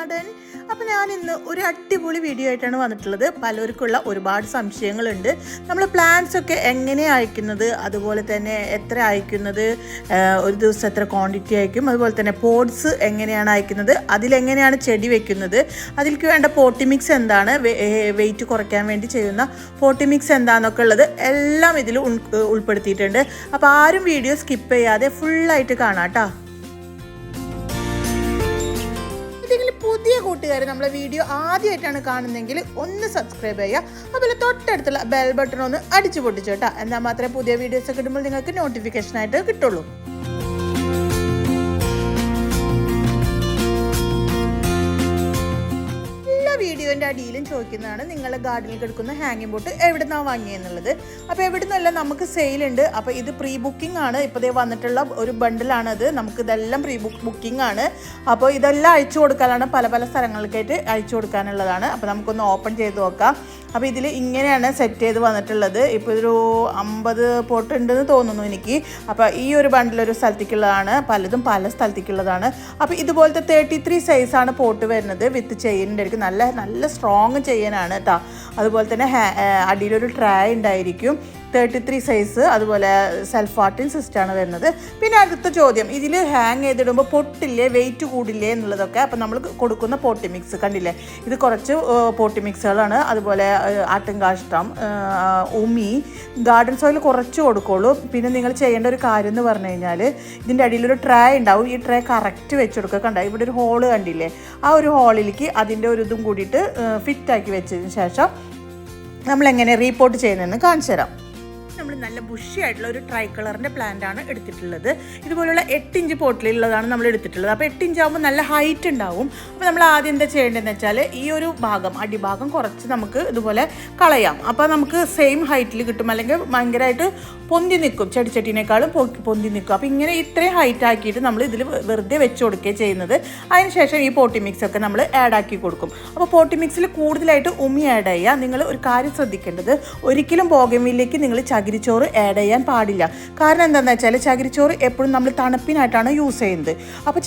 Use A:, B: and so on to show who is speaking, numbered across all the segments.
A: Garden അപ്പോൾ ഞാൻ ഇന്ന് ഒരു അടിപൊളി വീഡിയോ ആയിട്ടാണ് വന്നിട്ടുള്ളത്. പലർക്കുള്ള ഒരുപാട് സംശയങ്ങളുണ്ട്. നമ്മൾ പ്ലാന്റ്സ് ഒക്കെ എങ്ങനെ അയക്കുന്നത്? അതുപോലെ തന്നെ എത്ര അയക്കുന്നത്? ഒരു ദിവസം എത്ര ക്വാണ്ടിറ്റി അയക്കും? അതുപോലെ തന്നെ പോട്സ് എങ്ങനെയാണ് അയക്കുന്നത്? അതിലെങ്ങനെയാണ് ചെടി വെക്കുന്നത്? അതിലേക്ക് വേണ്ട പോട്ടി മിക്സ് എന്താണ് വെയിറ്റ് കുറയ്ക്കാൻ വേണ്ടി ചെയ്യുന്ന പോട്ടി മിക്സ് എന്താണെന്നൊക്കെ ഉള്ളത് എല്ലാം ഇതിൽ ഉൾപ്പെടുത്തിയിട്ടുണ്ട്. അപ്പോൾ ആരും വീഡിയോ സ്കിപ്പ് ചെയ്യാതെ ഫുള്ളായിട്ട് കാണാം കേട്ടോ പുതിയ കൂട്ടുകാർ നമ്മളെ വീഡിയോ ആദ്യമായിട്ടാണ് കാണുന്നതെങ്കിൽ ഒന്ന് സബ്സ്ക്രൈബ് ചെയ്യുക. അതുപോലെ തൊട്ടടുത്തുള്ള ബെൽ ബട്ടൺ ഒന്ന് അടിച്ചു പൊട്ടിച്ചോട്ടാ എന്നാൽ മാത്രമേ പുതിയ വീഡിയോസ് ഒക്കെ നിങ്ങൾക്ക് നോട്ടിഫിക്കേഷൻ ആയിട്ട് കിട്ടുള്ളൂ. വീഡിയോന്റെ അടിയിലും ചോദിക്കുന്നതാണ് നിങ്ങളുടെ ഗാർഡനിൽ കിടക്കുന്ന ഹാങ്ങിങ് ബോട്ട് എവിടെ നിന്നാണ് വാങ്ങിയെന്നുള്ളത് അപ്പോൾ എവിടെ നിന്നല്ല നമുക്ക് സെയിലുണ്ട് അപ്പോൾ ഇത് പ്രീ ബുക്കിംഗ് ആണ്. ഇപ്പോൾ ഇതേ വന്നിട്ടുള്ള ഒരു ബണ്ടിലാണത് നമുക്ക് ഇതെല്ലാം പ്രീ ബുക്ക് ബുക്കിംഗ് ആണ്. അപ്പോൾ ഇതെല്ലാം അയച്ചു കൊടുക്കാനാണ് പല പല സ്ഥലങ്ങളിലേക്കായിട്ട് അയച്ചു കൊടുക്കാനുള്ളതാണ്. അപ്പോൾ നമുക്കൊന്ന് ഓപ്പൺ ചെയ്ത് നോക്കാം. അപ്പോൾ ഇതിൽ ഇങ്ങനെയാണ് സെറ്റ് ചെയ്ത് വന്നിട്ടുള്ളത്. ഇപ്പോൾ ഇതൊരു അമ്പത് പോട്ട് ഉണ്ടെന്ന് തോന്നുന്നു എനിക്ക്. അപ്പോൾ ഈ ഒരു ബണ്ടിലൊരു സ്ഥലത്തേക്കുള്ളതാണ്. പലതും പല സ്ഥലത്തേക്കുള്ളതാണ്. അപ്പോൾ ഇതുപോലത്തെ തേർട്ടി ത്രീ സൈസാണ് പോട്ട് വരുന്നത്. വിത്ത് ചെയിനിന്റെ അടുക്ക് നല്ല നല്ല സ്ട്രോങ് ചെയ്യാനാണ് കേട്ടോ അതുപോലെ തന്നെ അടിയിലൊരു ട്രേ ഉണ്ടായിരിക്കും. തേർട്ടി ത്രീ സൈസ് അതുപോലെ സെൽഫ് ആർട്ടിൻ സിസ്റ്റാണ് വരുന്നത്. പിന്നെ അടുത്ത ചോദ്യം ഇതിൽ ഹാങ് ചെയ്തിടുമ്പോൾ പൊട്ടില്ലേ വെയിറ്റ് കൂടില്ലേ എന്നുള്ളതൊക്കെ അപ്പം നമ്മൾ കൊടുക്കുന്ന പോട്ടി മിക്സ് കണ്ടില്ലേ? ഇത് കുറച്ച് പോട്ടി മിക്സുകളാണ് അതുപോലെ ആട്ടുംകാഷ്ടം ആട്ടിൻകാഷ്ടം ഉമി ഗാർഡൻ സോയിൽ കുറച്ച് കൊടുക്കുള്ളൂ. പിന്നെ നിങ്ങൾ ചെയ്യേണ്ട ഒരു കാര്യം എന്ന് പറഞ്ഞു കഴിഞ്ഞാൽ ഇതിന്റെ അടിയിലൊരു ട്രേ ഉണ്ടാവും. ഈ ട്രേ കറക്റ്റ് വെച്ച് കൊടുക്കുക. കണ്ട? ഇവിടെ ഒരു ഹോൾ കണ്ടില്ലേ? ആ ഒരു ഹോളിലേക്ക് അതിന്റെ ഒരു ഇതും കൂടിയിട്ട് ഫിറ്റാക്കി വെച്ചതിന് ശേഷം നമ്മൾ എങ്ങനെ റീപോർട്ട് ചെയ്യുന്നതെന്ന് കാണിച്ചു തരാം നമ്മൾ നല്ല ബുഷി ആയിട്ടുള്ള ഒരു ട്രൈ കളറിന്റെ പ്ലാന്റ് ആണ് എടുത്തിട്ടുള്ളത്. ഇതുപോലുള്ള എട്ട് ഇഞ്ച് പോട്ടിലുള്ളതാണ് നമ്മൾ എടുത്തിട്ടുള്ളത്. അപ്പോൾ എട്ട് ഇഞ്ച് ആകുമ്പോൾ നല്ല ഹൈറ്റ് ഉണ്ടാവും. അപ്പോൾ നമ്മൾ ആദ്യം എന്താ ചെയ്യേണ്ടതെന്ന് വെച്ചാൽ ഈ ഒരു ഭാഗം അടിഭാഗം കുറച്ച് നമുക്ക് ഇതുപോലെ കളയാം. അപ്പോൾ നമുക്ക് സെയിം ഹൈറ്റിൽ കിട്ടും. അല്ലെങ്കിൽ ഭയങ്കരമായിട്ട് പൊന്തി നിൽക്കും. ചെടിച്ചട്ടിനേക്കാളും പൊക്കി പൊന്തി നിൽക്കും. അപ്പോൾ ഇങ്ങനെ ഇത്രയും ഹൈറ്റ് ആക്കിയിട്ട് നമ്മൾ ഇതിൽ വെറുതെ വെച്ച് കൊടുക്കുകയും ചെയ്യുന്നത്. അതിനുശേഷം ഈ പോട്ടി മിക്സ് ഒക്കെ നമ്മൾ ആഡ് ആക്കി കൊടുക്കും. അപ്പോൾ പോട്ടി മിക്സിൽ കൂടുതലായിട്ട് ഉമി ആഡ് ചെയ്യുക. നിങ്ങൾ ഒരു കാര്യം ശ്രദ്ധിക്കേണ്ടത് ഒരിക്കലും ബോഗമിലേക്ക് നിങ്ങൾ ചകിരിച്ചോറ് ആഡ് ചെയ്യാൻ പാടില്ല. കാരണം എന്താണെന്ന് വെച്ചാൽ ചകിരിച്ചോറ് എപ്പോഴും നമ്മൾ തണുപ്പിനായിട്ടാണ് യൂസ് ചെയ്യുന്നത്. അപ്പോൾ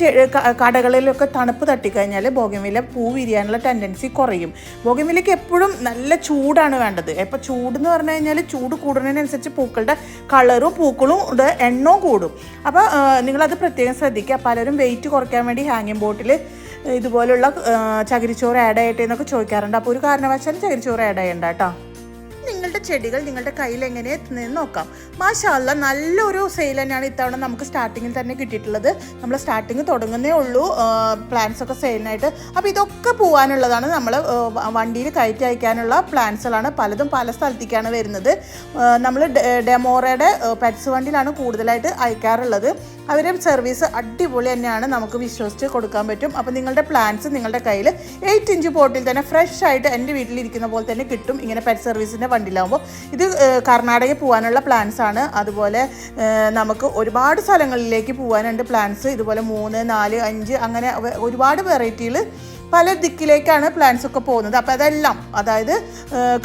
A: കടകളിലൊക്കെ തണുപ്പ് തട്ടിക്കഴിഞ്ഞാൽ ബോഗമില പൂ വിരിയാനുള്ള ടെൻഡൻസി കുറയും. ബോഗമിലേക്ക് എപ്പോഴും നല്ല ചൂടാണ് വേണ്ടത്. ഇപ്പോൾ ചൂടെന്ന് പറഞ്ഞു കഴിഞ്ഞാൽ ചൂട് കൂടുന്നതിനനുസരിച്ച് പൂക്കളുടെ കളറും പൂക്കളും എണ്ണവും കൂടും. അപ്പോൾ നിങ്ങളത് പ്രത്യേകം ശ്രദ്ധിക്കുക. പലരും വെയിറ്റ് കുറയ്ക്കാൻ വേണ്ടി ഹാങ്ങിങ് ബോട്ടിൽ ഇതുപോലുള്ള ചകിരിച്ചോറ് ആഡ് ചെയ്യട്ടെ എന്നൊക്കെ ചോദിക്കാറുണ്ട്. അപ്പോൾ ഒരു കാരണവശാലും ചകിരിച്ചോറ് ആഡ് ചെയ്യണ്ട കേട്ടോ. ചെടികൾ നിങ്ങളുടെ കയ്യിൽ എങ്ങനെ എത്തുന്നതെന്ന് നോക്കാം. മാഷാല്ല നല്ലൊരു സെയിൽ തന്നെയാണ് ഇത്തവണ നമുക്ക് സ്റ്റാർട്ടിങ്ങിൽ തന്നെ കിട്ടിയിട്ടുള്ളത്. നമ്മൾ സ്റ്റാർട്ടിങ് തുടങ്ങുന്നേ ഉള്ളൂ. പ്ലാൻസ് ഒക്കെ സെയിലിനായിട്ട് അപ്പോൾ ഇതൊക്കെ പോകാനുള്ളതാണ് നമ്മൾ വണ്ടിയിൽ കയറ്റി അയക്കാനുള്ള പ്ലാൻസുകളാണ് പലതും പല സ്ഥലത്തേക്കാണ് വരുന്നത്. നമ്മൾ ഡെമോറയുടെ പെറ്റ്സ് വണ്ടിയിലാണ് കൂടുതലായിട്ട് അയക്കാറുള്ളത്. അവരെ സർവീസ് അടിപൊളി തന്നെയാണ് നമുക്ക് വിശ്വസിച്ച് കൊടുക്കാൻ പറ്റും. അപ്പോൾ നിങ്ങളുടെ പ്ലാൻസ് നിങ്ങളുടെ കയ്യിൽ എയ്റ്റ് ഇഞ്ച് പോട്ടിൽ തന്നെ ഫ്രഷ് ആയിട്ട് എന്റെ വീട്ടിലിരിക്കുന്ന പോലെ തന്നെ കിട്ടും. ഇങ്ങനെ പെറ്റ് സർവീസിന്റെ വണ്ടിയിലാകുമ്പോൾ ഇത് കർണാടകയിൽ പോകാനുള്ള പ്ലാൻസ് ആണ്. അതുപോലെ നമുക്ക് ഒരുപാട് സ്ഥലങ്ങളിലേക്ക് പോകാനുണ്ട് പ്ലാൻസ് ഇതുപോലെ മൂന്ന് നാല് അഞ്ച് അങ്ങനെ ഒരുപാട് വെറൈറ്റിയിൽ പല ദിക്കിലേക്കാണ് പ്ലാൻസ് ഒക്കെ പോകുന്നത്. അപ്പോൾ അതെല്ലാം അതായത്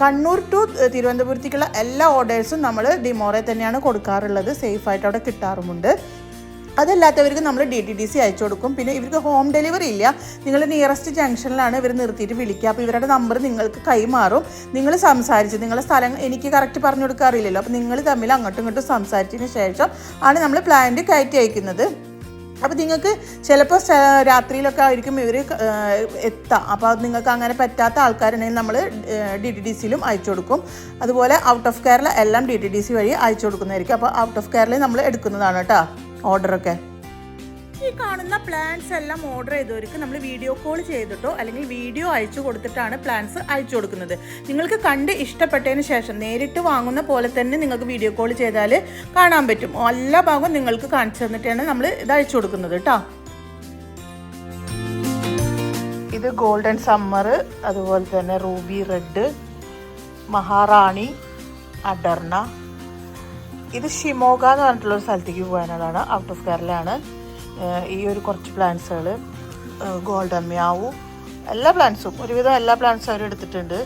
A: കണ്ണൂർ ടു തിരുവനന്തപുരത്തേക്കുള്ള എല്ലാ ഓർഡേഴ്സും നമ്മൾ ഡിമോറെ തന്നെയാണ് കൊടുക്കാറുള്ളത്. സേഫായിട്ട് അവിടെ കിട്ടാറുമുണ്ട്. അതല്ലാത്തവർക്ക് നമ്മൾ ഡി ടി ഡി സി അയച്ചു കൊടുക്കും. പിന്നെ ഇവർക്ക് ഹോം ഡെലിവറി ഇല്ല. നിങ്ങൾ നിയറസ്റ്റ് ജംഗ്ഷനിലാണ് ഇവർ നിർത്തിയിട്ട് വിളിക്കുക. അപ്പോൾ ഇവരുടെ നമ്പർ നിങ്ങൾക്ക് കൈമാറും. നിങ്ങൾ സംസാരിച്ച് നിങ്ങളുടെ സ്ഥലം എനിക്ക് കറക്റ്റ് പറഞ്ഞു കൊടുക്കാൻ അറിയില്ലല്ലോ. അപ്പോൾ നിങ്ങൾ തമ്മിൽ അങ്ങോട്ടും ഇങ്ങോട്ടും സംസാരിച്ചതിന് ശേഷം ആണ് നമ്മൾ പ്ലാന്റ് കയറ്റി അയക്കുന്നത്. അപ്പോൾ നിങ്ങൾക്ക് ചിലപ്പോൾ രാത്രിയിലൊക്കെ ആയിരിക്കും ഇവർ എത്താം. അപ്പോൾ നിങ്ങൾക്ക് അങ്ങനെ പറ്റാത്ത ആൾക്കാരുണ്ടെങ്കിൽ നമ്മൾ ഡി ടി ഡി സിയിലും അയച്ചു കൊടുക്കും. അതുപോലെ ഔട്ട് ഓഫ് കേരള എല്ലാം ഡി ടി ഡി സി വഴി അയച്ചു കൊടുക്കുന്നതായിരിക്കും. അപ്പോൾ ഔട്ട് ഓഫ് കേരളയിൽ നമ്മൾ എടുക്കുന്നതാണ് കേട്ടോ. ഓർഡറൊക്കെ? ഈ കാണുന്ന പ്ലാൻസ് എല്ലാം ഓർഡർ ചെയ്തവർക്ക് നമ്മൾ വീഡിയോ കോൾ ചെയ്തിട്ടോ അല്ലെങ്കിൽ വീഡിയോ അയച്ചു കൊടുത്തിട്ടാണ് പ്ലാൻസ് അയച്ചു കൊടുക്കുന്നത്. നിങ്ങൾക്ക് കണ്ട് ഇഷ്ടപ്പെട്ടതിന് ശേഷം നേരിട്ട് വാങ്ങുന്ന പോലെ തന്നെ നിങ്ങൾക്ക് വീഡിയോ കോൾ ചെയ്താൽ കാണാൻ പറ്റും. എല്ലാ ഭാഗവും നിങ്ങൾക്ക് കാണിച്ചു തന്നിട്ടാണ് നമ്മൾ ഇത് അയച്ചു കൊടുക്കുന്നത് കേട്ടോ ഇത് ഗോൾഡൻ സമ്മർ അതുപോലെ തന്നെ റൂബി റെഡ് മഹാറാണി അഡർണ ഇത് ഷിമോഗ എന്ന് പറഞ്ഞിട്ടുള്ള ഒരു സ്ഥലത്തേക്ക് പോകാനുള്ളതാണ് ഔട്ട് ഓഫ് കേരളയാണ് ഈ ഒരു കുറച്ച് പ്ലാന്റ്സുകൾ ഗോൾഡൻ മ്യാവു എല്ലാ പ്ലാന്റ്സും ഒരുവിധം എല്ലാ പ്ലാന്റ്സും അവർ എടുത്തിട്ടുണ്ട്.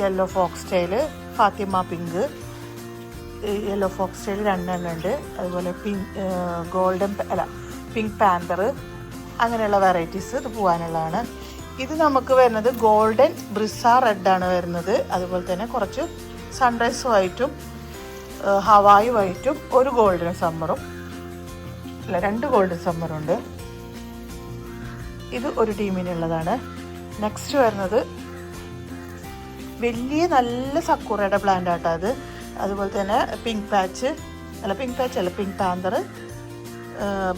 A: Yellow fox style Fatima pink yellow fox style രണ്ടെണ്ണം ഉണ്ട്. അതുപോലെ പിങ്ക് ഗോൾഡൻ അല്ല പിങ്ക് പാന്തർ അങ്ങനെയുള്ള വെറൈറ്റീസ് ഇത് പോകാനുള്ളതാണ്. ഇത് നമുക്ക് വരുന്നത് ഗോൾഡൻ ബ്രിസ റെഡ് ആണ് വരുന്നത്. അതുപോലെ തന്നെ കുറച്ച് സൺറൈസും ഏഹ്, ഹവായി വൈറ്റും ഒരു ഗോൾഡൻ സമ്മറും. അല്ല രണ്ട് ഗോൾഡൻ സമ്മറുണ്ട്. ഇത് ഒരു ടീമിനുള്ളതാണ്. നെക്സ്റ്റ് വരുന്നത് വലിയ നല്ല സക്കൂറയുടെ പ്ലാന്റ് ആട്ടോ അത്. അതുപോലെ തന്നെ പിങ്ക് പാച്ച് അല്ല പിങ്ക് പാച്ച് അല്ല പിങ്ക് പാന്തർ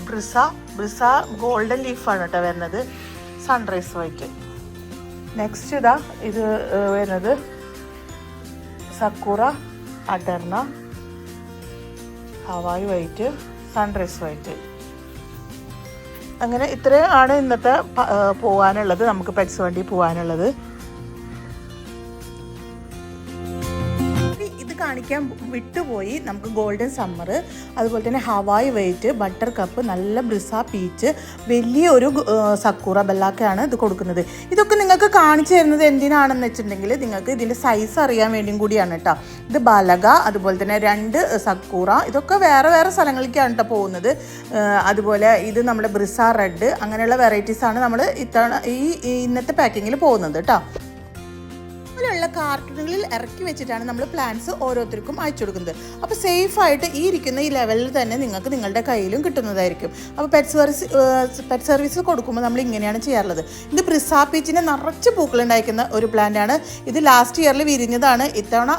A: ബ്രിസ ബ്രിസ ഗോൾഡൻ ലീഫാണ് കേട്ടോ വരുന്നത്. സൺറൈസ് വൈറ്റ് നെക്സ്റ്റ് ഇതാ ഇത് വരുന്നത് സക്കൂറ അഡർണ ഹവായി വൈറ്റ് സൺറൈസ് വൈറ്റ്. അങ്ങനെ ഇത്രയും ആണ് ഇന്നത്തെ പോകാനുള്ളത് നമുക്ക് പെറ്റ്സ് വണ്ടി പോവാനുള്ളത്. കാണിക്കാൻ വിട്ടുപോയി. നമുക്ക് ഗോൾഡൻ സമ്മർ അതുപോലെ തന്നെ ഹവായ് വെയിറ്റ് ബട്ടർ കപ്പ് നല്ല ബ്രിസ പീച്ച് വലിയ ഒരു സക്കൂറ ബെല്ലാക്കയാണ് ഇത് കൊടുക്കുന്നത്. ഇതൊക്കെ നിങ്ങൾക്ക് കാണിച്ചു തരുന്നത് എന്തിനാണെന്ന് വെച്ചിട്ടുണ്ടെങ്കിൽ നിങ്ങൾക്ക് ഇതിന്റെ സൈസ് അറിയാൻ വേണ്ടിയും കൂടിയാണ് കേട്ടോ ഇത് ബലക അതുപോലെ തന്നെ രണ്ട് സക്കൂറ ഇതൊക്കെ വേറെ വേറെ സ്ഥലങ്ങളിലേക്കാണ് കേട്ടോ പോകുന്നത്. അതുപോലെ ഇത് നമ്മുടെ ബ്രിസ റെഡ് അങ്ങനെയുള്ള വെറൈറ്റീസാണ് നമ്മൾ ഇത്തവണ ഈ ഇന്നത്തെ പാക്കിങ്ങിൽ പോകുന്നത് കേട്ടോ ഇതുപോലെയുള്ള കാർട്ടൂണുകളിൽ ഇറക്കി വെച്ചിട്ടാണ് നമ്മൾ പ്ലാൻസ് ഓരോരുത്തർക്കും അയച്ചു കൊടുക്കുന്നത്. അപ്പോൾ സേഫ് ആയിട്ട് ഈ ഇരിക്കുന്ന ഈ ലെവലിൽ തന്നെ നിങ്ങൾക്ക് നിങ്ങളുടെ കയ്യിലും കിട്ടുന്നതായിരിക്കും. അപ്പോൾ പെറ്റ് സർവീസ് പെറ്റ് സർവീസ് കൊടുക്കുമ്പോൾ നമ്മൾ ഇങ്ങനെയാണ് ചെയ്യാറുള്ളത്. ഇത് പ്രിസാപ്പീച്ചിനെ പീച്ചിനെ നിറച്ച് പൂക്കളുണ്ടായിരിക്കുന്ന ഒരു പ്ലാന്റാണ് ഇത് ലാസ്റ്റ് ഇയറിൽ വിരിഞ്ഞതാണ്. ഇത്തവണ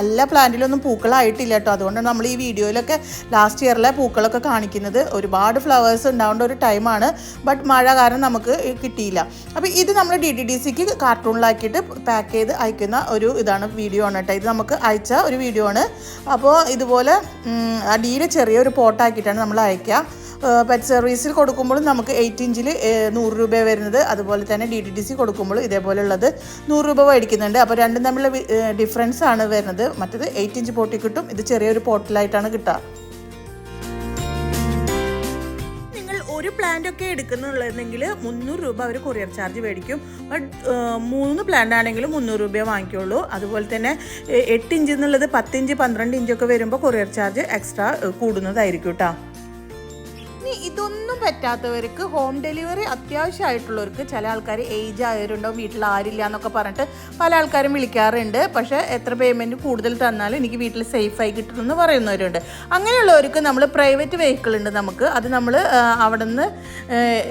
A: എല്ലാ പ്ലാന്റിലൊന്നും പൂക്കളായിട്ടില്ല കേട്ടോ. അതുകൊണ്ടാണ് നമ്മൾ ഈ വീഡിയോയിലൊക്കെ ലാസ്റ്റ് ഇയറിലെ പൂക്കളൊക്കെ കാണിക്കുന്നത്. ഒരുപാട് ഫ്ലവേഴ്സ് ഉണ്ടാവേണ്ട ഒരു ടൈമാണ് ബട്ട് മഴ കാരണം നമുക്ക് കിട്ടിയില്ല. അപ്പോൾ ഇത് നമ്മൾ ഡി ഡി ഡി സിക്ക് കാർട്ടൂണിലാക്കിയിട്ട് പാക്ക് ചെയ്ത് അയക്കുന്ന ഒരു ഇതാണ് വീഡിയോ ആണ് കേട്ടോ. ഇത് നമുക്ക് അയച്ച ഒരു വീഡിയോ ആണ്. അപ്പോൾ ഇതുപോലെ അടിയിലെ ചെറിയൊരു പോട്ടാക്കിയിട്ടാണ് നമ്മൾ അയക്കുക. പെറ്റ് സർവീസിൽ കൊടുക്കുമ്പോഴും നമുക്ക് എയ്റ്റ് ഇഞ്ചിൽ നൂറ് രൂപ വരുന്നത്. അതുപോലെ തന്നെ ഡി ടി ഡി സി കൊടുക്കുമ്പോൾ ഇതേപോലെയുള്ളത് നൂറ് രൂപ മേടിക്കുന്നുണ്ട്. അപ്പോൾ രണ്ടും തമ്മിലുള്ള ഡിഫറൻസ് ആണ് വരുന്നത്. മറ്റത് എയ്റ്റ് ഇഞ്ച് പോട്ടി കിട്ടും. ഇത് ചെറിയൊരു പോട്ടിലായിട്ടാണ് കിട്ടുക. പ്ലാന്റ് ഒക്കെ എടുക്കുന്നുള്ളതെങ്കിൽ മുന്നൂറ് രൂപ അവർ കൊറിയർ ചാർജ് മേടിക്കും. ബട്ട് മൂന്ന് പ്ലാന്റ് ആണെങ്കിൽ മുന്നൂറ് രൂപയെ വാങ്ങിക്കുള്ളൂ. അതുപോലെ തന്നെ എട്ട് ഇഞ്ച് എന്നുള്ളത് പത്ത് ഇഞ്ച് പന്ത്രണ്ട് ഇഞ്ചൊക്കെ വരുമ്പോൾ കൊറിയർ ചാർജ് എക്സ്ട്രാ കൂടുന്നതായിരിക്കും കേട്ടോ ഇനി ഇതൊന്നും പറ്റാത്തവർക്ക് ഹോം ഡെലിവറി അത്യാവശ്യമായിട്ടുള്ളവർക്ക് ചില ആൾക്കാർ ഏജ് ആയവരുണ്ടാവും വീട്ടിൽ ആരില്ല എന്നൊക്കെ പറഞ്ഞിട്ട് പല ആൾക്കാരും വിളിക്കാറുണ്ട്. പക്ഷേ എത്ര പേയ്മെന്റ് കൂടുതൽ തന്നാലും എനിക്ക് വീട്ടിൽ സേഫായി കിട്ടുമെന്ന് പറയുന്നവരുണ്ട്. അങ്ങനെയുള്ളവർക്ക് നമ്മൾ പ്രൈവറ്റ് വെഹിക്കിൾ ഉണ്ട് നമുക്ക്. അത് നമ്മൾ അവിടെ നിന്ന്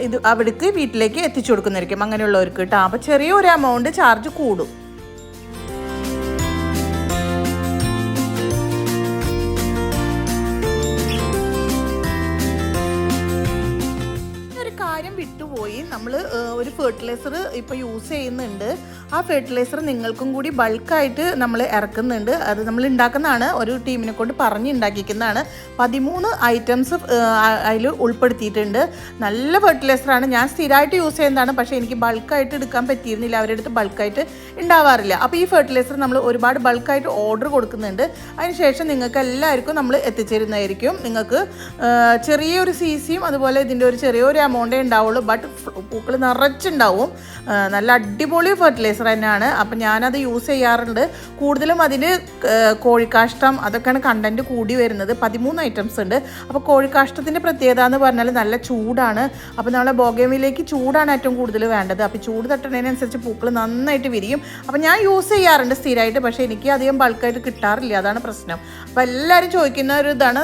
A: ഇത് അവിടേക്ക് വീട്ടിലേക്ക് എത്തിച്ചു കൊടുക്കുന്നതായിരിക്കും. അങ്ങനെയുള്ളവർക്ക് കേട്ടോ അപ്പോൾ ചെറിയൊരു എമൗണ്ട് ചാർജ് കൂടും. ഫെർട്ടിലൈസർ ഇപ്പോൾ യൂസ് ചെയ്യുന്നുണ്ട്. ആ ഫെർട്ടിലൈസർ നിങ്ങൾക്കും കൂടി ബൾക്കായിട്ട് നമ്മൾ ഇറക്കുന്നുണ്ട്. അത് നമ്മൾ ഉണ്ടാക്കുന്നതാണ് ഒരു ടീമിനെ കൊണ്ട് പറഞ്ഞ് ഉണ്ടാക്കിക്കുന്നതാണ് പതിമൂന്ന് ഐറ്റംസ് അതിൽ ഉൾപ്പെടുത്തിയിട്ടുണ്ട്. നല്ല ഫെർട്ടിലൈസറാണ് ഞാൻ സ്ഥിരമായിട്ട് യൂസ് ചെയ്യുന്നതാണ്. പക്ഷേ എനിക്ക് ബൾക്കായിട്ട് എടുക്കാൻ പറ്റിയിരുന്നില്ല. അവരുടെ അടുത്ത് ബൾക്കായിട്ട് ഉണ്ടാവാറില്ല അപ്പോൾ ഈ ഫെർട്ടിലൈസർ നമ്മൾ ഒരുപാട് ബൾക്കായിട്ട് ഓർഡർ കൊടുക്കുന്നുണ്ട്. അതിനുശേഷം നിങ്ങൾക്ക് എല്ലാവർക്കും നമ്മൾ എത്തിച്ചേരുന്നതായിരിക്കും. നിങ്ങൾക്ക് ചെറിയൊരു സി സിയും അതുപോലെ ഇതിന്റെ ഒരു ചെറിയൊരു എമൗണ്ടേ ഉണ്ടാവുള്ളൂ. ബട്ട് പൂക്കൾ നിറച്ചുണ്ടാവും ആ, നല്ല അടിപൊളി ഫെർട്ടിലൈസർ തന്നെയാണ്. അപ്പം ഞാനത് യൂസ് ചെയ്യാറുണ്ട്. കൂടുതലും അതിൽ കോഴിക്കാഷ്ടം അതൊക്കെയാണ് കണ്ടന്റ് കൂടി വരുന്നത്. പതിമൂന്ന് ഐറ്റംസ് ഉണ്ട്. അപ്പോൾ കോഴിക്കാഷ്ടത്തിന്റെ പ്രത്യേകത എന്ന് പറഞ്ഞാൽ നല്ല ചൂടാണ്. അപ്പോൾ നമ്മളെ ബോഗേമിലേക്ക് ചൂടാണ് ഏറ്റവും കൂടുതൽ വേണ്ടത്. അപ്പോൾ ചൂട് തട്ടുന്നതിനനുസരിച്ച് പൂക്കൾ നന്നായിട്ട് വിരിയും. അപ്പോൾ ഞാൻ യൂസ് ചെയ്യാറുണ്ട് സ്ഥിരമായിട്ട് പക്ഷേ എനിക്ക് അധികം ബൾക്കായിട്ട് കിട്ടാറില്ല. അതാണ് പ്രശ്നം. അപ്പോൾ എല്ലാവരും ചോദിക്കുന്ന ഒരു ഇതാണ്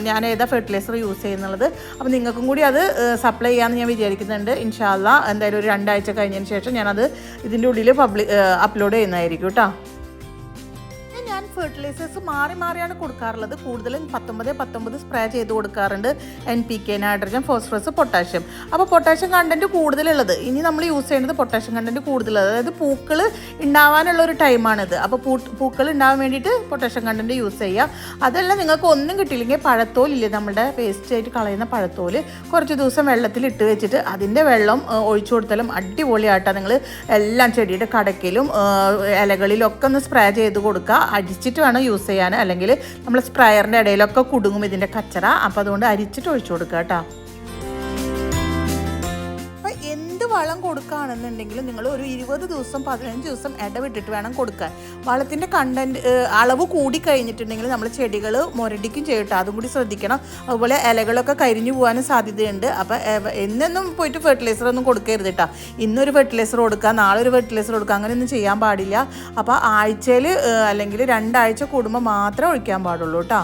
A: ഞാൻ ഏതാ ഫെർട്ടിലൈസർ യൂസ് ചെയ്യുന്നുള്ളത് അപ്പോൾ നിങ്ങൾക്കും കൂടി അത് സപ്ലൈ ചെയ്യാമെന്ന് ഞാൻ വിചാരിക്കുന്നുണ്ട്. ഇൻഷാല്ല എന്തായാലും ഒരു രണ്ടാഴ്ച കഴിഞ്ഞതിന് ശേഷം ഞാനത് ഇതിന്റെ ഉള്ളിൽ പബ്ലിക് അപ്ലോഡ് ചെയ്യുന്നതായിരിക്കും കേട്ടോ. ഫെർട്ടിലൈസേഴ്സ് മാറി മാറിയാണ് കൊടുക്കാറുള്ളത്. കൂടുതലും പത്തൊമ്പത് പത്തൊമ്പത് സ്പ്രേ ചെയ്ത് കൊടുക്കാറുണ്ട്. N P K nitrogen phosphorus potassium അപ്പോൾ പൊട്ടാഷ്യം കണ്ടന്റ് കൂടുതലുള്ളത്. ഇനി നമ്മൾ യൂസ് ചെയ്യുന്നത് പൊട്ടാഷ്യം കണ്ടന്റ് കൂടുതലുള്ളത്. അതായത് പൂക്കൾ ഉണ്ടാവാനുള്ള ഒരു ടൈമാണിത് അപ്പോൾ പൂ പൂക്കൾ ഉണ്ടാവാൻ വേണ്ടിയിട്ട് പൊട്ടാഷ്യം കണ്ടന്റ് യൂസ് ചെയ്യുക അതല്ല നിങ്ങൾക്ക് ഒന്നും കിട്ടിയില്ലെങ്കിൽ പഴത്തോലില്ലേ നമ്മുടെ വേസ്റ്റ് ആയിട്ട് കളയുന്ന പഴത്തോൽ. കുറച്ച് ദിവസം വെള്ളത്തിൽ ഇട്ട് വെച്ചിട്ട് അതിന്റെ വെള്ളം ഒഴിച്ചു കൊടുത്താലും അടിപൊളിയായിട്ടാണ് നിങ്ങൾ എല്ലാം ചെടിയുടെ കടക്കിലും ഇലകളിലൊക്കെ ഒന്ന് സ്പ്രേ ചെയ്ത് കൊടുക്കുക അരിച്ചിട്ട് വേണം യൂസ് ചെയ്യാൻ. അല്ലെങ്കിൽ നമ്മൾ സ്പ്രയറിന്റെ ഇടയിലൊക്കെ കുടുങ്ങും ഇതിന്റെ കച്ചറ. അപ്പോൾ അതുകൊണ്ട് അരിച്ചിട്ട് ഒഴിച്ചു കൊടുക്കുക കേട്ടോ. വളം കൊടുക്കുകയാണെന്നുണ്ടെങ്കിൽ നിങ്ങൾ ഒരു ഇരുപത് ദിവസം പതിനഞ്ച് ദിവസം ഇടവിട്ടിട്ട് വേണം കൊടുക്കാൻ. വളത്തിന്റെ കണ്ടന്റ് അളവ് കൂടി കഴിഞ്ഞിട്ടുണ്ടെങ്കിൽ നമ്മൾ ചെടികൾ മുരടിക്കും ചെയ്യട്ടോ അതും കൂടി ശ്രദ്ധിക്കണം. അതുപോലെ ഇലകളൊക്കെ കരിഞ്ഞു പോകാനും സാധ്യതയുണ്ട്. അപ്പോൾ എന്നൊന്നും പോയിട്ട് ഫെർട്ടിലൈസർ ഒന്നും കൊടുക്കരുത് കേട്ടോ. ഇന്നൊരു ഫെർട്ടിലൈസർ കൊടുക്കുക നാളെ ഒരു ഫെർട്ടിലൈസർ കൊടുക്കുക അങ്ങനെയൊന്നും ചെയ്യാൻ പാടില്ല. അപ്പോൾ ആഴ്ചയിൽ അല്ലെങ്കിൽ രണ്ടാഴ്ച കൂടുമ്പോൾ മാത്രമേ ഒഴിക്കാൻ പാടുള്ളൂ കേട്ടോ.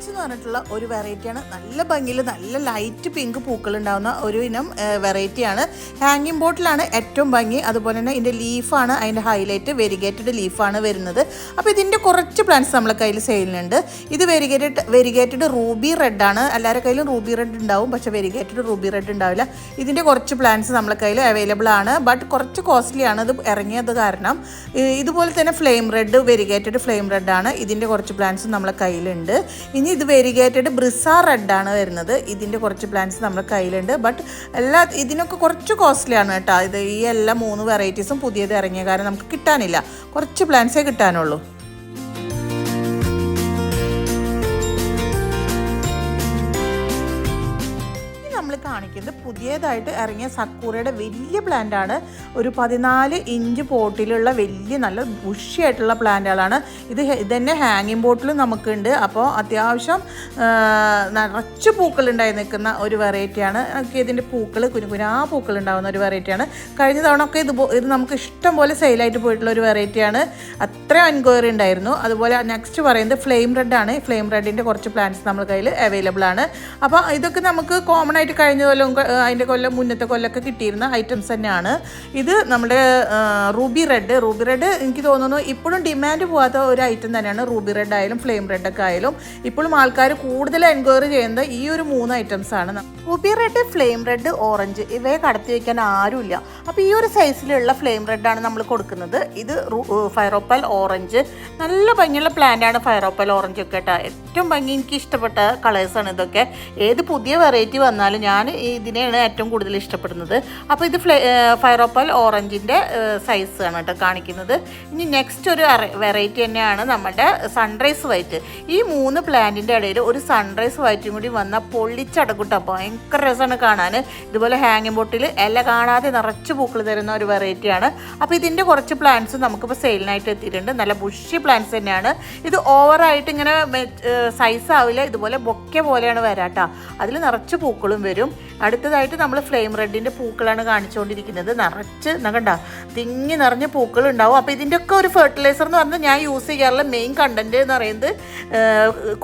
A: പിങ്ക് എന്ന് പറഞ്ഞിട്ടുള്ള ഒരു വെറൈറ്റിയാണ് നല്ല ഭംഗിയിൽ നല്ല ലൈറ്റ് പിങ്ക് പൂക്കൾ ഉണ്ടാകുന്ന ഒരു ഇനം വെറൈറ്റിയാണ് ഹാങ്ങിങ് ബോട്ടിലാണ് ഏറ്റവും ഭംഗി. അതുപോലെ തന്നെ ഇതിന്റെ ലീഫാണ് അതിന്റെ ഹൈലൈറ്റ് വെരിഗേറ്റഡ് ലീഫാണ് വരുന്നത്. അപ്പോൾ ഇതിന്റെ കുറച്ച് പ്ലാന്റ്സ് നമ്മളെ കയ്യിൽ സെയിലിനുണ്ട് ഇത് വെരിഗേറ്റഡ് വെരിഗേറ്റഡ് റൂബി റെഡ് ആണ്. എല്ലാവരുടെ കയ്യിലും റൂബി റെഡ് ഉണ്ടാവും പക്ഷേ വെരിഗേറ്റഡ് റൂബി റെഡ് ഉണ്ടാവില്ല. ഇതിന്റെ കുറച്ച് പ്ലാന്റ്സ് നമ്മളെ കയ്യിൽ അവൈലബിൾ ആണ്. ബട്ട് കുറച്ച് കോസ്റ്റ്ലിയാണ് ഇത് ഇറങ്ങിയത് കാരണം ഇതുപോലെ തന്നെ flame red variegated flame red ആണ് ഇതിന്റെ കുറച്ച് പ്ലാന്റ്സ് നമ്മളെ കയ്യിലുണ്ട്. ഇനി ഇത് വെരിഗേറ്റഡ് ബ്രിസ റെഡ് ആണ് വരുന്നത്. ഇതിന്റെ കുറച്ച് പ്ലാന്റ്സ് നമ്മുടെ കയ്യിലുണ്ട്. ബട്ട് എല്ലാ ഇതിനൊക്കെ കുറച്ച് കോസ്റ്റ്ലി ആണ് കേട്ടോ. ഇത് ഈ എല്ലാ മൂന്ന് വെറൈറ്റീസും പുതിയത് ഇറങ്ങിയ കാരണം നമുക്ക് കിട്ടാനില്ല. കുറച്ച് പ്ലാന്റ്സേ കിട്ടാനുള്ളൂ. കാണിക്കുന്നത്. പുതിയതായിട്ട് ഇറങ്ങിയ സക്കൂറയുടെ വലിയ പ്ലാന്റാണ് ഒരു പതിനാല് ഇഞ്ച് പോട്ടിലുള്ള വലിയ നല്ല ബുഷിയായിട്ടുള്ള പ്ലാന്റുകളാണ് ഇത് ഇതന്നെ ഹാങ്ങിങ് ബോട്ടിലും നമുക്കുണ്ട്. അപ്പോൾ അത്യാവശ്യം നിറച്ച് പൂക്കൾ ഉണ്ടായി നിൽക്കുന്ന ഒരു വെറൈറ്റിയാണ് ഒക്കെ ഇതിന്റെ പൂക്കൾ കുനുകുനാ പൂക്കൾ ഉണ്ടാകുന്ന ഒരു വെറൈറ്റിയാണ് കഴിഞ്ഞ തവണ ഒക്കെ ഇത് ഇത് നമുക്ക് ഇഷ്ടം പോലെ സെയിലായിട്ട് പോയിട്ടുള്ള ഒരു വെറൈറ്റിയാണ് അത്ര എൻക്വയറി ഉണ്ടായിരുന്നു. അതുപോലെ നെക്സ്റ്റ് പറയുന്നത് ഫ്ലെയിം റെഡ് ആണ്. ഫ്ലെയിം റെഡിന്റെ കുറച്ച് പ്ലാന്റ്സ് നമ്മൾ കയ്യിൽ അവൈലബിൾ ആണ്. അപ്പോൾ ഇതൊക്കെ നമുക്ക് കോമൺ ആയിട്ട് കഴിഞ്ഞ കൊല്ലം അതിന്റെ കൊല്ലം മുന്നത്തെ കൊല്ലമൊക്കെ കിട്ടിയിരുന്ന ഐറ്റംസ് തന്നെയാണ്. ഇത് നമ്മുടെ റൂബി റെഡ് റൂബി റെഡ് എനിക്ക് തോന്നുന്നു ഇപ്പോഴും ഡിമാൻഡ് പോകാത്ത ഒരു ഐറ്റം തന്നെയാണ്. റൂബി റെഡ് ആയാലും ഫ്ലെയിം റെഡ് ഒക്കെ ആയാലും ഇപ്പോഴും ആൾക്കാർ കൂടുതൽ എൻക്വയറി ചെയ്യുന്നത് ഈ ഒരു മൂന്ന് items ruby red flame red orange ഇവയെ കടത്തി വയ്ക്കാൻ ആരുമില്ല. അപ്പോൾ ഈ ഒരു സൈസിലുള്ള ഫ്ലെയിം റെഡാണ് നമ്മൾ കൊടുക്കുന്നത്. ഇത് ഫയറോപ്പൽ ഓറഞ്ച് നല്ല ഭംഗിയുള്ള പ്ലാന്റാണ് ഫയറോപ്പൽ ഓറഞ്ച് ഒക്കെ കേട്ടോ. ഏറ്റവും ഭംഗി എനിക്ക് ഇഷ്ടപ്പെട്ട കളേഴ്സാണ് ഇതൊക്കെ. ഏത് പുതിയ വെറൈറ്റി വന്നാലും ഞാൻ ഇതിനെയാണ് ഏറ്റവും കൂടുതൽ ഇഷ്ടപ്പെടുന്നത്. അപ്പോൾ ഇത് ഫ്ലേ ഫയറോപ്പൽ ഓറഞ്ചിന്റെ സൈസ് ആണ് കേട്ടോ കാണിക്കുന്നത്. ഇനി നെക്സ്റ്റ് ഒരു വെറൈറ്റി തന്നെയാണ് നമ്മുടെ സൺറൈസ് വൈറ്റ് ഈ മൂന്ന് പ്ലാന്റിന്റെ ഇടയിൽ ഒരു സൺറൈസ് വൈറ്റും കൂടി വന്നാൽ പൊള്ളിച്ചടക്കൂട്ടോ രസമാണ് കാണാൻ. ഇതുപോലെ ഹാങ്ങിങ് ബോട്ടിൽ ഇല കാണാതെ നിറച്ച് പൂക്കൾ തരുന്ന ഒരു വെറൈറ്റിയാണ് അപ്പോൾ ഇതിന്റെ കുറച്ച് പ്ലാന്റ്സ് നമുക്കിപ്പോൾ സെയിലിനായിട്ട് എത്തിയിട്ടുണ്ട്. നല്ല ബുഷി പ്ലാന്റ്സ് തന്നെയാണ്. ഇത് ഓവറായിട്ട് ഇങ്ങനെ സൈസ് ആവില്ല. ഇതുപോലെ ബൊക്കെ പോലെയാണ് വരാട്ടോ അതിൽ നിറച്ച് പൂക്കളും വരും. അടുത്തതായിട്ട് നമ്മൾ ഫ്ലെയിം റെഡിന്റെ പൂക്കളാണ് കാണിച്ചുകൊണ്ടിരിക്കുന്നത്. നിറച്ച് കണ്ട തിങ്ങി നിറഞ്ഞ പൂക്കൾ ഉണ്ടാവും അപ്പോൾ ഇതിന്റെയൊക്കെ ഒരു ഫെർട്ടിലൈസർ എന്ന് പറഞ്ഞാൽ ഞാൻ യൂസ് ചെയ്യാറുള്ള മെയിൻ കണ്ടന്റ് എന്ന് പറയുന്നത്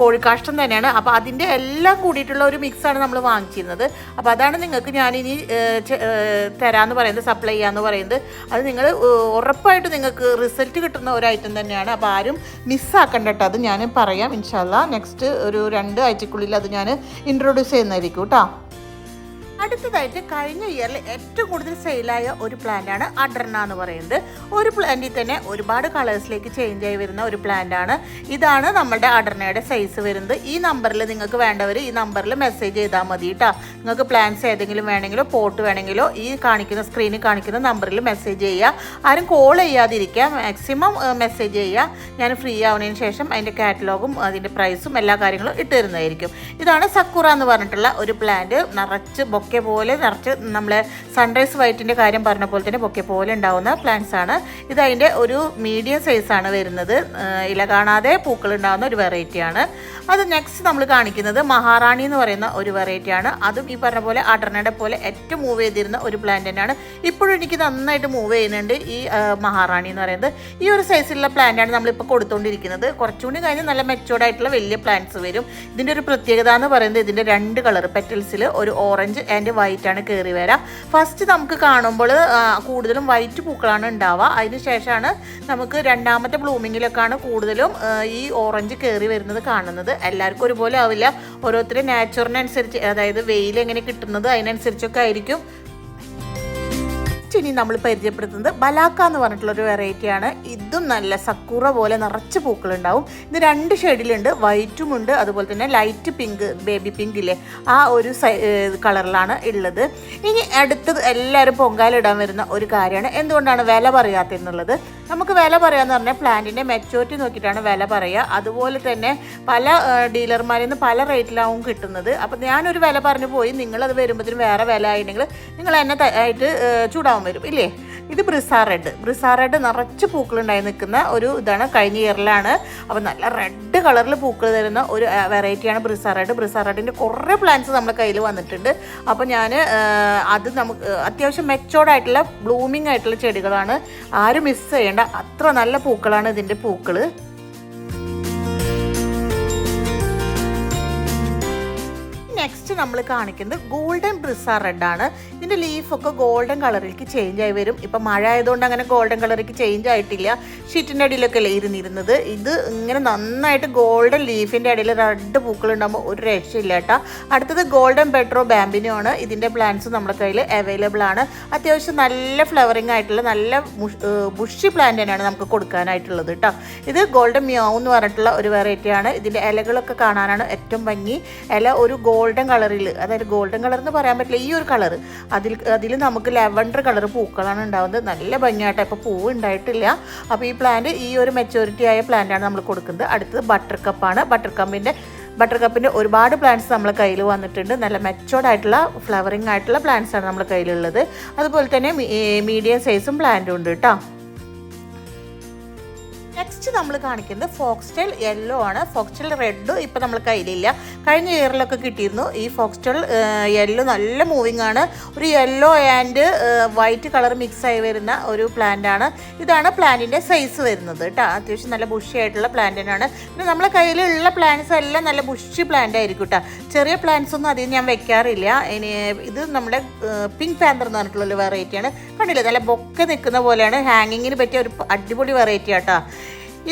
A: കോഴിക്കാഷ്ടം തന്നെയാണ്. അപ്പോൾ അതിന്റെ എല്ലാം കൂടിയിട്ടുള്ള ഒരു മിക്സാണ് നമ്മൾ വാങ്ങിച്ചിരുന്നത്. അപ്പോൾ അതാണ് നിങ്ങൾക്ക് ഞാനിനി തരാമെന്ന് പറയുന്നത് സപ്ലൈ ചെയ്യാമെന്ന് പറയുന്നത്. അത് നിങ്ങൾ ഉറപ്പായിട്ട് നിങ്ങൾക്ക് റിസൾട്ട് കിട്ടുന്ന ഒരു ഐറ്റം തന്നെയാണ്. അപ്പോൾ ആരും മിസ്സാക്കണ്ട കേട്ടോ അത് ഞാൻ പറയാം. ഇൻഷാല്ല നെക്സ്റ്റ് ഒരു രണ്ട് ആഴ്ചക്കുള്ളിൽ അത് ഞാൻ ഇൻട്രൊഡ്യൂസ് ചെയ്യുന്നതായിരിക്കും കേട്ടോ അടുത്തതായിട്ട് കഴിഞ്ഞ ഇയറിൽ ഏറ്റവും കൂടുതൽ സെയിലായ ഒരു പ്ലാന്റാണ് അഡർണ എന്ന് പറയുന്നത്. ഒരു പ്ലാന്റിൽ തന്നെ ഒരുപാട് കളേഴ്സിലേക്ക് ചേഞ്ച് ആയി വരുന്ന ഒരു പ്ലാന്റാണ് ഇതാണ് നമ്മുടെ അഡർണയുടെ സൈസ് വരുന്നത്. ഈ നമ്പറിൽ നിങ്ങൾക്ക് വേണ്ടവർ ഈ നമ്പറിൽ മെസ്സേജ് ചെയ്താൽ മതി കേട്ടോ നിങ്ങൾക്ക് പ്ലാൻസ് ഏതെങ്കിലും വേണമെങ്കിലോ പോട്ട് വേണമെങ്കിലോ ഈ കാണിക്കുന്ന സ്ക്രീനിൽ കാണിക്കുന്ന നമ്പറിൽ മെസ്സേജ് ചെയ്യുക ആരും കോൾ ചെയ്യാതിരിക്കുക മാക്സിമം മെസ്സേജ് ചെയ്യുക ഞാൻ ഫ്രീ ആവുന്നതിന് ശേഷം അതിന്റെ കാറ്റലോഗും അതിന്റെ പ്രൈസും എല്ലാ കാര്യങ്ങളും ഇട്ട് തരുന്നതായിരിക്കും. ഇതാണ് സക്കുറ എന്ന് പറഞ്ഞിട്ടുള്ള ഒരു പ്ലാന്റ് നിറച്ച് ബൊക്കെ പോലെ നിറച്ച് നമ്മൾ സൺറൈസ് വൈറ്റിന്റെ കാര്യം പറഞ്ഞ പോലെ തന്നെ ബൊക്കെ പോലെ ഉണ്ടാവുന്ന പ്ലാന്റ്സ് ആണ്. ഇത് അതിന്റെ ഒരു മീഡിയം സൈസാണ് വരുന്നത്. ഇല കാണാതെ പൂക്കൾ ഉണ്ടാകുന്ന ഒരു വെറൈറ്റിയാണ് അത് നെക്സ്റ്റ് നമ്മൾ കാണിക്കുന്നത് മഹാറാണി എന്ന് പറയുന്ന ഒരു വെറൈറ്റിയാണ് അതും ഈ പറഞ്ഞ പോലെ അടർണയുടെ പോലെ ഏറ്റവും മൂവ് ചെയ്തിരുന്ന ഒരു പ്ലാന്റ് തന്നെയാണ്. ഇപ്പോഴും എനിക്ക് നന്നായിട്ട് മൂവ് ചെയ്യുന്നുണ്ട് ഈ മഹാറാണി എന്ന് പറയുന്നത്. ഈ ഒരു സൈസിലുള്ള പ്ലാന്റാണ് നമ്മളിപ്പോൾ കൊടുത്തുകൊണ്ടിരിക്കുന്നത് കുറച്ചുകൂടി കഴിഞ്ഞ് നല്ല മെച്ചോർഡ് ആയിട്ടുള്ള വലിയ പ്ലാന്റ്സ് വരും. ഇതിന്റെ ഒരു പ്രത്യേകത എന്ന് പറയുന്നത് ഇതിന്റെ രണ്ട് കളർ പെറ്റൽസിൽ ഒരു ഓറഞ്ച് ആൻഡ് വൈറ്റ് ആണ് കയറി വരാം. ഫസ്റ്റ് നമുക്ക് കാണുമ്പോൾ കൂടുതലും വൈറ്റ് പൂക്കളാണ് ഉണ്ടാവുക. അതിന് ശേഷമാണ് നമുക്ക് രണ്ടാമത്തെ ബ്ലൂമിങ്ങിലൊക്കെയാണ് കൂടുതലും ഈ ഓറഞ്ച് കയറി വരുന്നത് കാണുന്നത്. എല്ലാവർക്കും ഒരുപോലെ ആവില്ല. ഓരോരുത്തരും നാച്ചുറിനനുസരിച്ച് അതായത് വെയിൽ എങ്ങനെ കിട്ടുന്നത് അതിനനുസരിച്ചൊക്കെ ആയിരിക്കും. ഇനി നമ്മൾ പരിചയപ്പെടുത്തുന്നത് ബലാക്ക എന്ന് പറഞ്ഞിട്ടുള്ള ഒരു വെറൈറ്റിയാണ് ഇതും നല്ല സക്കൂറ പോലെ നിറച്ച് പൂക്കളുണ്ടാവും. ഇത് രണ്ട് ഷെയ്ഡിലുണ്ട് വൈറ്റും ഉണ്ട്. അതുപോലെ തന്നെ ലൈറ്റ് പിങ്ക് ബേബി പിങ്ക് ഇല്ലേ? ആ ഒരു കളറിലാണ് ഉള്ളത്. ഇനി അടുത്തത് എല്ലാവരും പൊങ്കാലിടാൻ വരുന്ന ഒരു കാര്യമാണ്. എന്തുകൊണ്ടാണ് വില പറയാത്തെന്നുള്ളത് നമുക്ക് വില പറയാന്ന് പറഞ്ഞാൽ പ്ലാന്റിന്റെ മെച്ചോറിറ്റി നോക്കിയിട്ടാണ് വില പറയുക അതുപോലെ തന്നെ പല ഡീലർമാരിൽ നിന്ന് പല റേറ്റിലാവും കിട്ടുന്നത്. അപ്പം ഞാനൊരു വില പറഞ്ഞു പോയി. നിങ്ങളത് വരുമ്പോഴത്തേനും വേറെ വില ആയിട്ടുണ്ടെങ്കിൽ നിങ്ങൾ എന്നെ ആയിട്ട് ചൂടാവും വരും. ഇല്ലേ? ഇത് ബ്രിസാ റെഡ്. ബ്രിസാ റെഡ് നിറച്ച് പൂക്കളുണ്ടായി നിൽക്കുന്ന ഒരു ഇതാണ് കഴിഞ്ഞ ഇയറിലാണ് അപ്പോൾ നല്ല റെഡ് കളറിൽ പൂക്കൾ തരുന്ന ഒരു വെറൈറ്റിയാണ് ബ്രിസാ റെഡ്. ബ്രിസാ റെഡിന്റെ കുറേ പ്ലാന്റ്സ് നമ്മുടെ കയ്യിൽ വന്നിട്ടുണ്ട്. അപ്പോൾ ഞാൻ അത് നമുക്ക് അത്യാവശ്യം മെച്ചോർഡ് ആയിട്ടുള്ള ബ്ലൂമിംഗ് ആയിട്ടുള്ള ചെടികളാണ്. ആരും മിസ് ചെയ്യേണ്ട. അത്ര നല്ല പൂക്കളാണ് ഇതിന്റെ പൂക്കൾ നെക്സ്റ്റ് നമ്മൾ കാണിക്കുന്നത് ഗോൾഡൻ ബ്രിസ റെഡ് ആണ്. ഇതിന്റെ ലീഫൊക്കെ ഗോൾഡൻ കളറിലേക്ക് ചേഞ്ച് ആയി വരും. ഇപ്പം മഴ ആയതുകൊണ്ട് അങ്ങനെ ഗോൾഡൻ കളറിലേക്ക് ചേഞ്ച് ആയിട്ടില്ല. ഷീറ്റിന്റെ അടിയിലൊക്കെ അല്ലേ ഇരുന്നിരുന്നത്. ഇത് ഇങ്ങനെ നന്നായിട്ട് ഗോൾഡൻ ലീഫിന്റെ അടിയിൽ റെഡ് പൂക്കൾ ഉണ്ടാകുമ്പോൾ ഒരു രക്ഷയില്ല കേട്ടോ. അടുത്തത് ഗോൾഡൻ പെട്രോ ബാമ്പിനോ ആണ്. ഇതിന്റെ പ്ലാന്റ്സ് നമ്മുടെ കയ്യിൽ അവൈലബിൾ ആണ്. അത്യാവശ്യം നല്ല ഫ്ലവറിങ് ആയിട്ടുള്ള നല്ല ബുഷി പ്ലാന്റ് തന്നെയാണ് നമുക്ക് കൊടുക്കാനായിട്ടുള്ളത് കേട്ടോ. ഇത് ഗോൾഡൻ മ്യാവ് എന്ന് പറഞ്ഞിട്ടുള്ള ഒരു വെറൈറ്റിയാണ് ഇതിന്റെ ഇലകളൊക്കെ കാണാനാണ് ഏറ്റവും ഭംഗി. ഇല ഒരു ഗോൾഡൻ കളറിൽ അതായത് ഗോൾഡൻ കളർ എന്ന് പറയാൻ പറ്റില്ല ഈ ഒരു കളർ അതിൽ അതിൽ നമുക്ക് ലെവൻഡർ കളർ പൂക്കളാണ് ഉണ്ടാകുന്നത് നല്ല ഭംഗിയായിട്ട് ഇപ്പോൾ പൂവ് ഉണ്ടായിട്ടില്ല. അപ്പോൾ ഈ പ്ലാന്റ് ഈ ഒരു മെച്ചൂരിറ്റി ആയ പ്ലാന്റാണ് നമ്മൾ കൊടുക്കുന്നത്. അടുത്തത് ബട്ടർ കപ്പാണ് ബട്ടർ കപ്പിന്റെ ബട്ടർ കപ്പിന്റെ ഒരുപാട് പ്ലാന്റ്സ് നമ്മളെ കയ്യിൽ വന്നിട്ടുണ്ട്. നല്ല മെച്ചോർഡ് ആയിട്ടുള്ള ഫ്ലവറിങ് ആയിട്ടുള്ള പ്ലാന്റ്സാണ് ആണ് നമ്മുടെ കയ്യിലുള്ളത്. അതുപോലെ തന്നെ മീഡിയം സൈസും പ്ലാന്റും ഉണ്ട് കേട്ടോ നെക്സ്റ്റ് നമ്മൾ കാണിക്കുന്നത് ഫോക്സ്റ്റൈൽ യെല്ലോ ആണ്. ഫോക്സ്റ്റൈൽ റെഡ് ഇപ്പം നമ്മൾ കയ്യിലില്ല. കഴിഞ്ഞ ഇയറിലൊക്കെ കിട്ടിയിരുന്നു. ഈ ഫോക്സ്റ്റൈൽ യെല്ലോ നല്ല മൂവിങ് ആണ്. ഒരു yellow and white colour mix ആയി വരുന്ന ഒരു പ്ലാന്റ് ആണ്. ഇതാണ് പ്ലാന്റിന്റെ സൈസ് വരുന്നത് കേട്ടോ അത്യാവശ്യം നല്ല ബുഷി ആയിട്ടുള്ള പ്ലാന്റ് തന്നെയാണ്. പിന്നെ നമ്മളെ കയ്യിലുള്ള പ്ലാന്റ്സ് എല്ലാം നല്ല ബുഷി പ്ലാന്റ് ആയിരിക്കും കേട്ടോ ചെറിയ പ്ലാന്റ്സ് ഒന്നും അധികം ഞാൻ വെക്കാറില്ല. ഇനി ഇത് നമ്മുടെ പിങ്ക് പാന്തർ എന്ന് പറഞ്ഞിട്ടുള്ള ഒരു വെറൈറ്റിയാണ് കണ്ടില്ലേ? നല്ല ബൊക്കെ നിൽക്കുന്ന പോലെയാണ്. ഹാങ്ങിങ്ങിന് പറ്റിയ ഒരു അടിപൊളി വെറൈറ്റി ആട്ടോ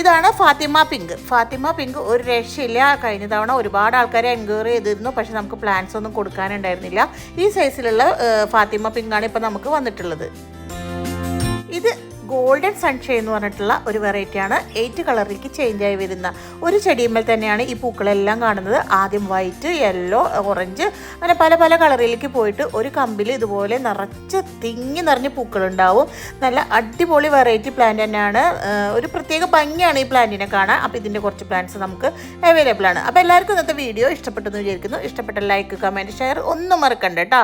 A: ഇതാണ് ഫാത്തിമ പിങ്ക്. ഫാത്തിമ പിങ്ക് ഒരു രക്ഷയില്ല. കഴിഞ്ഞ തവണ ഒരുപാട് ആൾക്കാരെ എൻക്വയറി ചെയ്തിരുന്നു. പക്ഷേ നമുക്ക് പ്ലാൻസ് ഒന്നും കൊടുക്കാനുണ്ടായിരുന്നില്ല. ഈ സൈസിലുള്ള ഫാത്തിമ പിങ്കാണ് ഇപ്പം നമുക്ക് വന്നിട്ടുള്ളത്. ഗോൾഡൻ സൺഷൈ എന്ന് പറഞ്ഞിട്ടുള്ള ഒരു വെറൈറ്റിയാണ് എയ്റ്റ് കളറിലേക്ക് ചേഞ്ച് ആയി വരുന്ന ഒരു ചെടിയുമ്പോൾ തന്നെയാണ് ഈ പൂക്കളെല്ലാം കാണുന്നത്. ആദ്യം വൈറ്റ് യെല്ലോ ഓറഞ്ച് അങ്ങനെ പല പല കളറിലേക്ക് പോയിട്ട് ഒരു കമ്പിൽ ഇതുപോലെ നിറച്ച് തിങ്ങി നിറഞ്ഞ് പൂക്കളുണ്ടാവും. നല്ല അടിപൊളി വെറൈറ്റി പ്ലാന്റ് തന്നെയാണ്. ഒരു പ്രത്യേക ഭംഗിയാണ് ഈ പ്ലാന്റിനെ കാണാൻ. അപ്പോൾ ഇതിന്റെ കുറച്ച് പ്ലാന്റ്സ് നമുക്ക് അവൈലബിൾ ആണ്. അപ്പോൾ എല്ലാവർക്കും ഇന്നത്തെ വീഡിയോ ഇഷ്ടപ്പെട്ടെന്ന് വിചാരിക്കുന്നു. ഇഷ്ടപ്പെട്ട ലൈക്ക് കമന്റ് ഷെയർ ഒന്നും മറക്കണ്ട കേട്ടോ.